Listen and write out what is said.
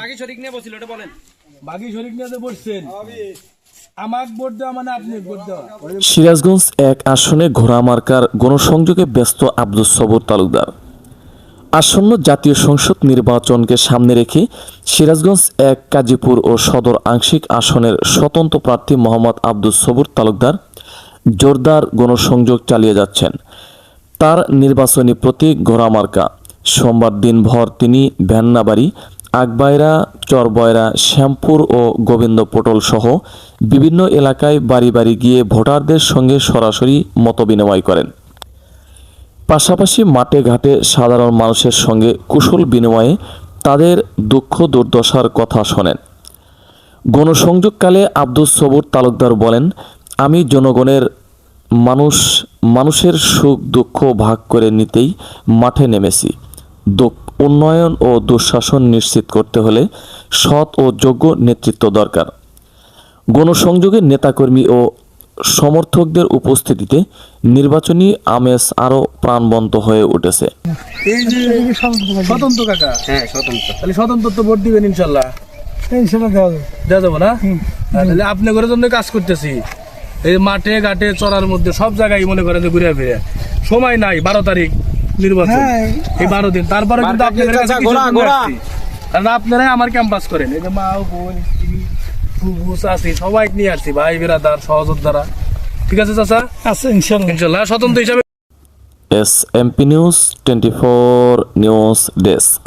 বাকি শরিক নিয়ে বসছিল ওটা বলেন। বাকি শরীর নিয়ে বসছেন। আমাক ভোট দেওয়া মানে আপনি ভোট দেওয়া। সিরাজগঞ্জ এক আসনে ঘোড়া মার্কার গণসংযোগে ব্যস্ত আব্দুস সবুর তালুকদার। আসন্ন জাতীয় সংসদ নির্বাচনকে সামনে রেখে সিরাজগঞ্জ এক কাজীপুর ও সদর আংশিক আসনের স্বতন্ত্র প্রার্থী মোহাম্মদ আব্দুস সবুর তালুকদার জোরদার গণসংযোগ চালিয়ে যাচ্ছেন। তার নির্বাচনী প্রতীক ঘোড়া মার্কা। সোমবার দিনভর তিনি ভ্যান্নাবাড়ি আগবায়রা চরবয়রা, শ্যামপুর ও গোবিন্দ পটল সহ বিভিন্ন এলাকায় বাড়ি বাড়ি গিয়ে ভোটারদের সঙ্গে সরাসরি মতবিনিময় করেন। পাশাপাশি মাঠে ঘাটে সাধারণ মানুষের সঙ্গে কুশল বিনিময়ে তাদের দুঃখ দুর্দশার কথা শোনেন। গণসংযোগকালে আব্দুস সবুর তালুকদার বলেন, আমি জনগণের মানুষ, মানুষের সুখ দুঃখ ভাগ করে নিতেই মাঠে নেমেছি। উন্নয়ন ও দুঃশাসন নিশ্চিত করতে হলে সৎ ও যোগ্য নেতৃত্ব দরকার। গণসংযোগের নেতাকর্মী ও সমর্থকদের উপস্থিতিতে নির্বাচনী আমেজ আরও প্রাণবন্ত হয়ে উঠেছে। এই যে স্বতন্ত্র কাকা? হ্যাঁ স্বতন্ত্র। তাহলে স্বতন্ত্র তো ভোট দিবেন ইনশাল্লাহ। ইনশাল্লাহ দেওয়া যাবে। দেওয়া যাব না? তাহলে আপনি ঘরের জন্য কাজ করতেছি। এই মাঠে ঘাটে চড়ার মধ্যে সব জায়গায় মনে করেন যে ঘুরে ফিরে। সময় নাই বারো তারিখ। নির্বাচন। হ্যাঁ। এই বারো দিন। তারপরে কিন্তু আপনাদের কাছে। কারণ আপনারাই আমার ক্যাম্পাস করেন। এই যে মা বোন আসি সবাই নিয়ে আসছি ভাই বিরাদার সহযোদ্ধারা। ঠিক আছে চাচা? আছে ইনশাল্লাহ। ইনশাল্লাহ স্বতন্ত্র হিসাবে S MP news twenty four news desk.